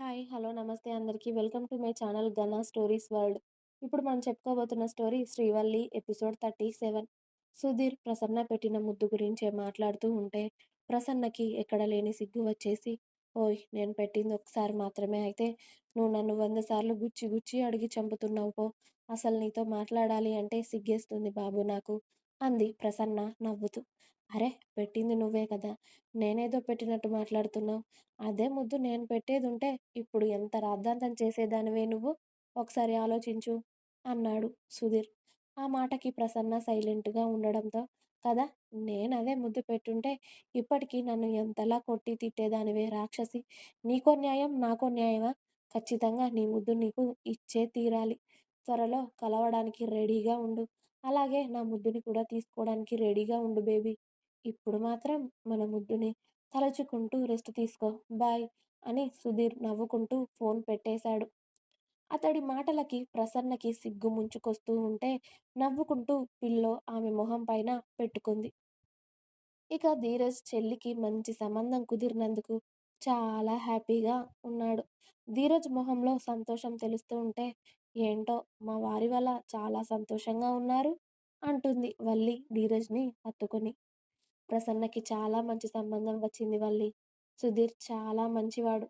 Hi! Hello! నమస్తే అందరికీ. Welcome to my channel 'Ghana stories world'. ఇప్పుడు మనం చెప్పుకోబోతున్న స్టోరీ 'శ్రీవల్లి' ఎపిసోడ్ 37. సుధీర్, ప్రసన్న పెట్టిన ముద్దు గురించే మాట్లాడుతూ ఉంటే ప్రసన్నకి ఎక్కడ లేని సిగ్గు వచ్చేసి ఓయ్! నేను పెట్టింది ఒకసారి మాత్రమే అయితే నువ్వు నన్ను వంద సార్లు గుచ్చి గుచ్చి అడిగి చంపుతున్నావు పో. అసలు నీతో మాట్లాడాలి అంటే సిగ్గేస్తుంది బాబు నాకు అంది ప్రసన్న నవ్వుతూ. అరే పెట్టింది నువ్వే కదా! నేనేదో పెట్టినట్టు మాట్లాడుతున్నావు. అదే ముద్దు నేను పెట్టేది ఉంటే ఇప్పుడు ఎంత రాద్ధాంతం చేసేదానివే నువ్వు? ఒకసారి ఆలోచించు అన్నాడు సుధీర్. ఆ మాటకి ప్రసన్న సైలెంట్గా ఉండడంతో కదా! నేను అదే ముద్దు పెట్టుంటే ఇప్పటికీ నన్ను ఎంతలా కొట్టి తిట్టేదానివే రాక్షసి! నీకో న్యాయం నాకో న్యాయమా? ఖచ్చితంగా నీ ముద్దు నీకు ఇచ్చే తీరాలి. త్వరలో కలవడానికి రెడీగా ఉండు. అలాగే నా ముద్దుని కూడా తీసుకోవడానికి రెడీగా ఉండు బేబీ. ఇప్పుడు మాత్రం మన ముద్దుని తలచుకుంటూ రెస్ట్ తీసుకో. బాయ్ అని సుధీర్ నవ్వుకుంటూ ఫోన్ పెట్టేశాడు. అతడి మాటలకి ప్రసన్నకి సిగ్గు ముంచుకొస్తూ ఉంటే నవ్వుకుంటూ పిల్లో ఆమె మొహం పైన పెట్టుకుంది. ఇక ధీరజ్ చెల్లికి మంచి సంబంధం కుదిరినందుకు చాలా హ్యాపీగా ఉన్నాడు. ధీరజ్ మొహంలో సంతోషం తెలుస్తూ ఉంటే ఏంటో మా వారి వల్ల చాలా సంతోషంగా ఉన్నారు అంటుంది వల్లి ధీరజ్ని హత్తుకుని. ప్రసన్నకి చాలా మంచి సంబంధం వచ్చింది వల్లి. సుధీర్ చాలా మంచివాడు.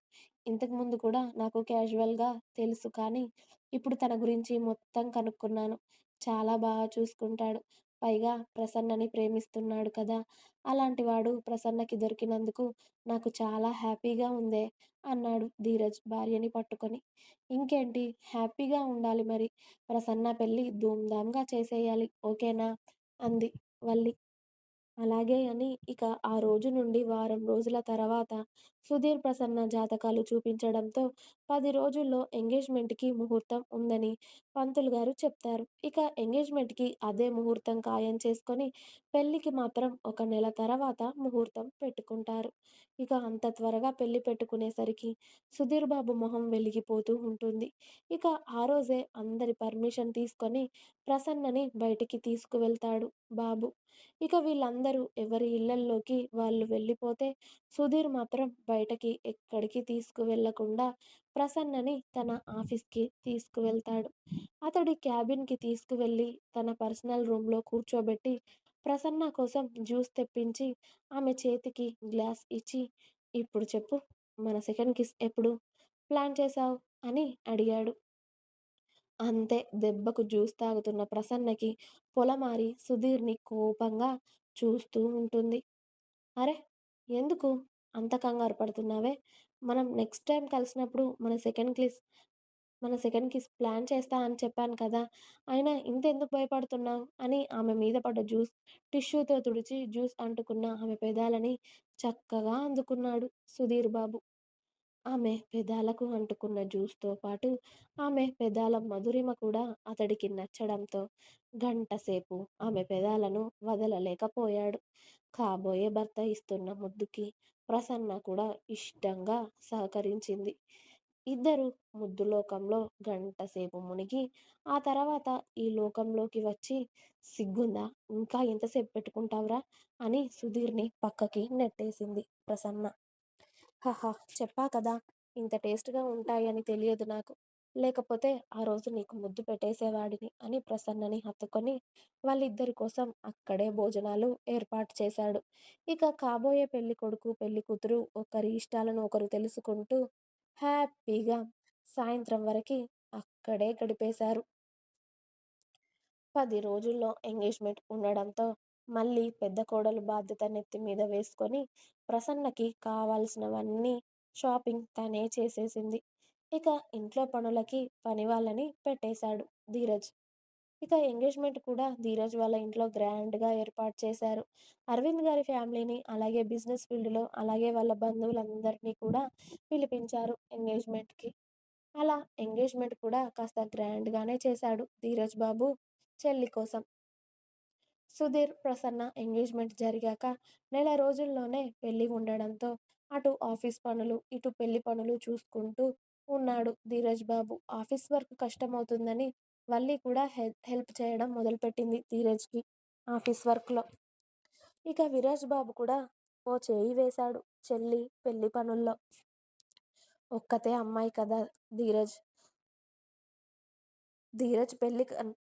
ఇంతకు ముందు కూడా నాకు క్యాజువల్గా తెలుసు కానీ ఇప్పుడు తన గురించి మొత్తం కనుక్కున్నాను. చాలా బాగా చూసుకుంటాడు. పైగా ప్రసన్నని ప్రేమిస్తున్నాడు కదా! అలాంటివాడు ప్రసన్నకి దొరికినందుకు నాకు చాలా హ్యాపీగా ఉందే అన్నాడు ధీరజ్ భార్యని పట్టుకొని. ఇంకేంటి హ్యాపీగా ఉండాలి మరి. ప్రసన్న పెళ్ళి ధూంధాంగా చేసేయాలి ఓకేనా? అంది వల్లి. అలాగే అని ఇక ఆ రోజు నుండి వారం రోజుల తర్వాత సుధీర్, ప్రసన్న జాతకాలు చూపించడంతో పది రోజుల్లో ఎంగేజ్మెంట్కి ముహూర్తం ఉందని పంతులు గారు చెప్తారు. ఇక ఎంగేజ్మెంట్కి అదే ముహూర్తం ఖాయం చేసుకొని పెళ్ళికి మాత్రం ఒక నెల తర్వాత ముహూర్తం పెట్టుకుంటారు. ఇక అంత త్వరగా పెళ్ళి పెట్టుకునేసరికి సుధీర్ బాబు మొహం వెలిగిపోతూ ఉంటుంది. ఇక ఆ రోజే అందరి పర్మిషన్ తీసుకొని ప్రసన్నని బయటికి తీసుకువెళ్తాడు బాబు. ఇక వీళ్ళందరూ ఎవరి ఇళ్ళల్లోకి వాళ్ళు వెళ్ళిపోతే సుధీర్ మాత్రం బయటకి ఎక్కడికి తీసుకువెళ్ళకుండా ప్రసన్నని తన ఆఫీస్కి తీసుకువెళ్తాడు. అతడి క్యాబిన్కి తీసుకువెళ్ళి తన పర్సనల్ రూమ్లో కూర్చోబెట్టి ప్రసన్న కోసం జ్యూస్ తెప్పించి ఆమె చేతికి గ్లాస్ ఇచ్చి ఇప్పుడు చెప్పు మన సెకండ్ కిస్ ఎప్పుడు ప్లాన్ చేశావు అని అడిగాడు. అంతే దెబ్బకు జ్యూస్ తాగుతున్న ప్రసన్నకి పొలమారి సుధీర్ని కోపంగా చూస్తూ ఉంటుంది. అరే ఎందుకు అంత కంగారు పడుతున్నావే? మనం నెక్స్ట్ టైం కలిసినప్పుడు మన సెకండ్ కిస్ మన సెకండ్ కిస్ ప్లాన్ చేస్తా అని చెప్పాను కదా! అయినా ఇంతెందుకు భయపడుతున్నావు అని ఆమె మీద పడ్డ జ్యూస్ టిష్యూతో తుడిచి జ్యూస్ అంటుకున్న ఆమె పెదాలని చక్కగా అందుకున్నాడు సుధీర్ బాబు. ఆమె పెదాలకు అంటుకున్న జ్యూస్తో పాటు ఆమె పెదాల మధురిమ కూడా అతడికి నచ్చడంతో గంటసేపు ఆమె పెదాలను వదలలేకపోయాడు. కాబోయే భర్త ఇస్తున్న ముద్దుకి ప్రసన్న కూడా ఇష్టంగా సహకరించింది. ఇద్దరు ముద్దు లోకంలో గంటసేపు మునిగి ఆ తర్వాత ఈ లోకంలోకి వచ్చి సిగ్గుందా ఇంకా ఎంతసేపు పెట్టుకుంటావురా? అని సుధీర్ని పక్కకి నెట్టేసింది ప్రసన్న. హహ చెప్పా కదా ఇంత టేస్ట్గా ఉంటాయని తెలియదు నాకు. లేకపోతే ఆ రోజు నీకు ముద్దు పెట్టేసేవాడిని అని ప్రసన్నని హత్తుకొని వాళ్ళిద్దరి కోసం అక్కడే భోజనాలు ఏర్పాటు చేశాడు. ఇక కాబోయే పెళ్ళికొడుకు, పెళ్ళికూతురు ఒకరి ఇష్టాలను ఒకరు తెలుసుకుంటూ హ్యాపీగా సాయంత్రం వరకి అక్కడే గడిపేశారు. పది రోజుల్లో ఎంగేజ్మెంట్ ఉండడంతో మళ్ళీ పెద్ద కోడలు బాధ్యత నెత్తి మీద వేసుకొని ప్రసన్నకి కావాల్సినవన్నీ షాపింగ్ తనే చేసేసింది. ఇక ఇంట్లో పనులకి పని వాళ్ళని పెట్టేశాడు ధీరజ్. ఇక ఎంగేజ్మెంట్ కూడా ధీరజ్ వాళ్ళ ఇంట్లో గ్రాండ్గా ఏర్పాటు చేశారు. అరవింద్ గారి ఫ్యామిలీని అలాగే బిజినెస్ ఫీల్డ్లో అలాగే వాళ్ళ బంధువులందరినీ కూడా పిలిపించారు ఎంగేజ్మెంట్కి అలా ఎంగేజ్మెంట్ కూడా కాస్త గ్రాండ్గానే చేశాడు ధీరజ్ బాబు చెల్లి కోసం. సుధీర్, ప్రసన్న ఎంగేజ్మెంట్ జరిగాక నెల రోజుల్లోనే పెళ్ళి ఉండడంతో అటు ఆఫీస్ పనులు, ఇటు పెళ్ళి పనులు చూసుకుంటూ ఉన్నాడు ధీరజ్ బాబు. ఆఫీస్ వర్క్ కష్టమవుతుందని వల్లి కూడా హెల్ప్ చేయడం మొదలుపెట్టింది ధీరజ్కి ఆఫీస్ వర్క్లో ఇక విరాజ్ బాబు కూడా ఓ చేయి వేశాడు చెల్లి పెళ్ళి పనుల్లో. ఒక్కతే అమ్మాయి కదా ధీరజ్. ధీరజ్ పెళ్ళి కన్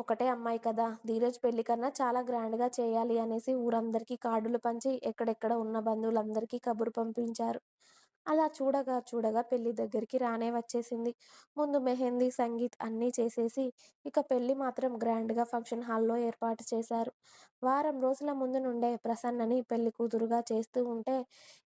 ఒకటే అమ్మాయి కదా! ధీరజ్ పెళ్ళి కన్నా చాలా గ్రాండ్‌గా చేయాలి అనేసి ఊరందరికీ కార్డులు పంచి ఎక్కడెక్కడ ఉన్న బంధువులందరికీ కబురు పంపించారు. అలా చూడగా చూడగా పెళ్ళి దగ్గరికి రానే వచ్చేసింది. ముందు మెహందీ, సంగీత్ అన్నీ చేసేసి ఇక పెళ్ళి మాత్రం గ్రాండ్‌గా ఫంక్షన్ హాల్‌లో ఏర్పాటు చేశారు. వారం రోజుల ముందు నుండే ప్రసన్నని పెళ్ళి కూతురుగా చేస్తూ ఉంటే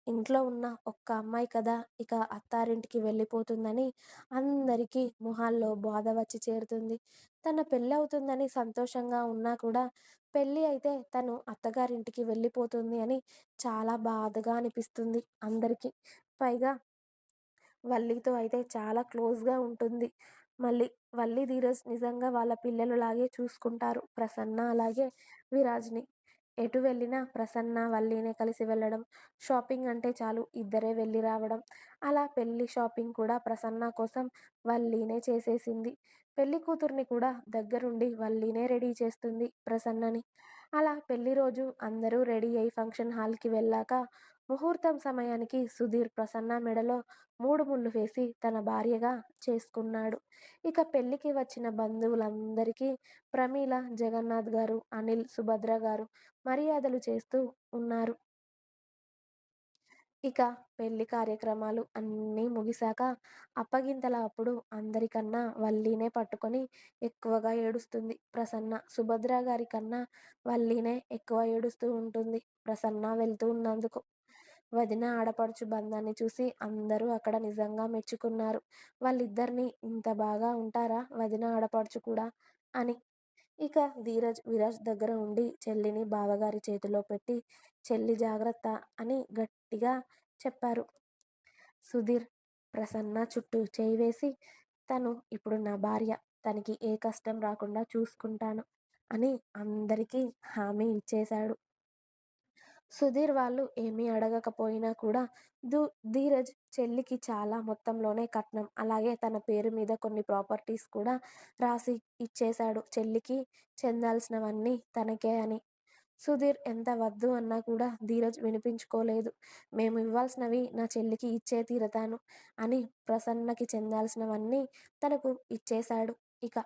ఇంట్లో ఉన్న ఒక్క అమ్మాయి కదా ఇక అత్తారింటికి వెళ్ళిపోతుందని అందరికీ మొహాల్లో బాధ వచ్చి చేరుతుంది. తన పెళ్ళవుతుందని సంతోషంగా ఉన్నా కూడా పెళ్ళి అయితే తను అత్తగారింటికి వెళ్ళిపోతుంది అని చాలా బాధగా అనిపిస్తుంది అందరికీ. పైగా వల్లితో అయితే చాలా క్లోజ్‌గా ఉంటుంది. మళ్ళీ వల్లి, ధీరజ్ నిజంగా వాళ్ళ పిల్లలలాగే చూసుకుంటారు. ప్రసన్న అలాగే విరాజ్‌ని. ఎటు వెళ్ళినా ప్రసన్న, వల్లినే కలిసి వెళ్ళడం, షాపింగ్ అంటే చాలు ఇద్దరే వెళ్ళి రావడం. అలా పెళ్ళి షాపింగ్ కూడా ప్రసన్న కోసం వల్లినే చేసేసింది. పెళ్ళి కూతుర్ని కూడా దగ్గరుండి వల్లినే రెడీ చేస్తుంది ప్రసన్నని. అలా పెళ్ళి రోజు అందరూ రెడీ అయి ఫంక్షన్ హాల్‌కి వెళ్ళాక ముహూర్తం సమయానికి సుధీర్ ప్రసన్న మెడలో మూడు ముళ్ళు వేసి తన భార్యగా చేసుకున్నాడు. ఇక పెళ్ళికి వచ్చిన బంధువులందరికీ ప్రమీల, జగన్నాథ్ గారు, అనిల్, సుభద్ర గారు మర్యాదలు చేస్తూ ఉన్నారు. ఇక పెళ్ళి కార్యక్రమాలు అన్నీ ముగిసాక అప్పగింతల అప్పుడు అందరికన్నా వల్లీనే పట్టుకొని ఎక్కువగా ఏడుస్తుంది ప్రసన్న. సుభద్ర గారి కన్నా వల్లీనే ఎక్కువ ఏడుస్తూ ఉంటుంది ప్రసన్న వెళ్తూ ఉన్నందుకు. వదిన, ఆడపడుచు బంధాన్ని చూసి అందరూ అక్కడ నిజంగా మెచ్చుకున్నారు. వాళ్ళిద్దరిని ఇంత బాగా ఉంటారా వదిన, ఆడపడుచు కూడా అని. ఇక ధీరజ్, విరాజ్ దగ్గర ఉండి చెల్లిని బావగారి చేతిలో పెట్టి చెల్లి జాగ్రత్త అని గట్టిగా చెప్పారు. సుధీర్ ప్రసన్న చుట్టూ చేయి వేసి తను ఇప్పుడు నా భార్య. తనకి ఏ కష్టం రాకుండా చూసుకుంటాను అని అందరికీ హామీ ఇచ్చేశాడు. సుధీర్ వాళ్ళు ఏమీ అడగకపోయినా కూడా దూ ధీరజ్ చెల్లికి చాలా మొత్తంలోనే కట్నం, అలాగే తన పేరు మీద కొన్ని ప్రాపర్టీస్ కూడా రాసి ఇచ్చేశాడు. చెల్లికి చెందాల్సినవన్నీ తనకే అని. సుధీర్ ఎంత వద్దు అన్నా కూడా ధీరజ్ వినిపించుకోలేదు. మేము ఇవ్వాల్సినవి నా చెల్లికి ఇచ్చే తీరతాను అని ప్రసన్నకి చెందాల్సినవన్నీ తనకు ఇచ్చేశాడు ఇక.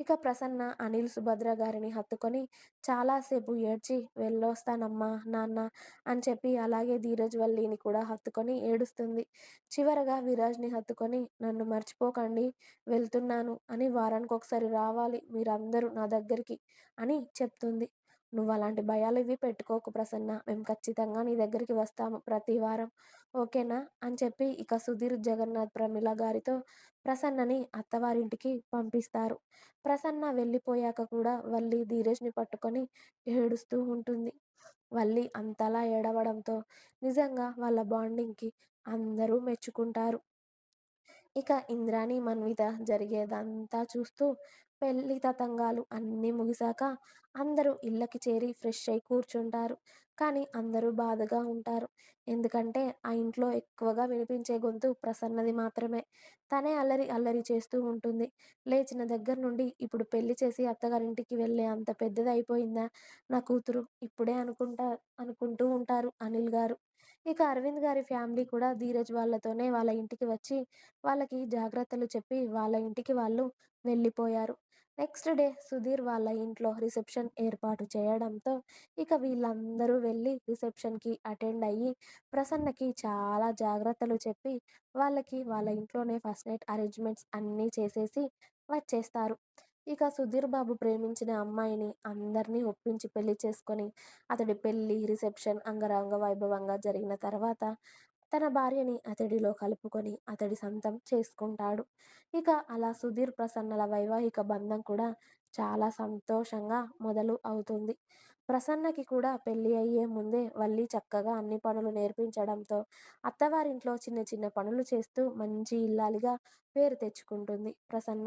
ఇక ప్రసన్న అనిల్, సుభద్ర గారిని హత్తుకొని చాలాసేపు ఏడ్చి వెళ్ళొస్తానమ్మా నాన్న అని చెప్పి అలాగే ధీరజ్, వల్లిని కూడా హత్తుకొని ఏడుస్తుంది. చివరగా విరాజ్‌ని హత్తుకొని నన్ను మర్చిపోకండి వెళ్తున్నాను అని వారానికి ఒకసారి రావాలి మీరందరూ నా దగ్గరికి అని చెప్తుంది. నువ్వు అలాంటి భయాలు ఇవి పెట్టుకోకు ప్రసన్న. మేము ఖచ్చితంగా నీ దగ్గరికి వస్తాము ప్రతి వారం. ఓకేనా అని చెప్పి ఇక సుధీర్, జగన్నాథ్, ప్రమిళ గారితో ప్రసన్నని అత్తవారింటికి పంపిస్తారు. ప్రసన్న వెళ్ళిపోయాక కూడా వల్లి ధీరేష్ని పట్టుకొని ఏడుస్తూ ఉంటుంది. వల్లి అంతలా ఏడవడంతో నిజంగా వాళ్ళ బాండింగ్‌కి అందరూ మెచ్చుకుంటారు. ఇక ఇంద్రాణి, మన్విత జరిగేదంతా చూస్తూ పెళ్ళి తతంగాలు అన్నీ ముగిసాక అందరూ ఇళ్ళకి చేరి ఫ్రెష్ అయి కూర్చుంటారు. కానీ అందరూ బాధగా ఉంటారు. ఎందుకంటే ఆ ఇంట్లో ఎక్కువగా వినిపించే గొంతు ప్రసన్నది మాత్రమే. తనే అల్లరి అల్లరి చేస్తూ ఉంటుంది. లేచిన దగ్గర నుండి ఇప్పుడు పెళ్ళి చేసి అత్తగారింటికి వెళ్ళే అంత పెద్దది అయిపోయిందా నా కూతురు ఇప్పుడే అనుకుంటా అనుకుంటూ ఉంటారు అనిల్ గారు. ఇక అరవింద్ గారి ఫ్యామిలీ కూడా ధీరజ్ వాళ్ళతోనే వాళ్ళ ఇంటికి వచ్చి వాళ్ళకి జాగ్రత్తలు చెప్పి వాళ్ళ ఇంటికి వాళ్ళు వెళ్ళిపోయారు. నెక్స్ట్ డే సుధీర్ వాళ్ళ ఇంట్లో రిసెప్షన్ ఏర్పాటు చేయడంతో ఇక వీళ్ళందరూ వెళ్ళి రిసెప్షన్‌కి అటెండ్ అయ్యి ప్రసన్నకి చాలా జాగ్రత్తలు చెప్పి వాళ్ళకి వాళ్ళ ఇంట్లోనే ఫస్ట్ నైట్ అరేంజ్‌మెంట్స్ అన్నీ చేసేసి వచ్చేస్తారు. ఇక సుధీర్ బాబు ప్రేమించిన అమ్మాయిని అందరినీ ఒప్పించి పెళ్ళి చేసుకొని అతడి పెళ్ళి, రిసెప్షన్ అంగరంగ వైభవంగా జరిగిన తర్వాత తన భార్యని అతడిలో కలుపుకొని అతడి సొంతం చేసుకుంటాడు. ఇక అలా సుధీర్, ప్రసన్నల వైవాహిక బంధం కూడా చాలా సంతోషంగా మొదలు అవుతుంది. ప్రసన్నకి కూడా పెళ్ళి అయ్యే ముందే వల్లి చక్కగా అన్ని పనులు నేర్పించడంతో అత్తవారింట్లో చిన్న చిన్న పనులు చేస్తూ మంచి ఇల్లాలిగా పేరు తెచ్చుకుంటుంది ప్రసన్న.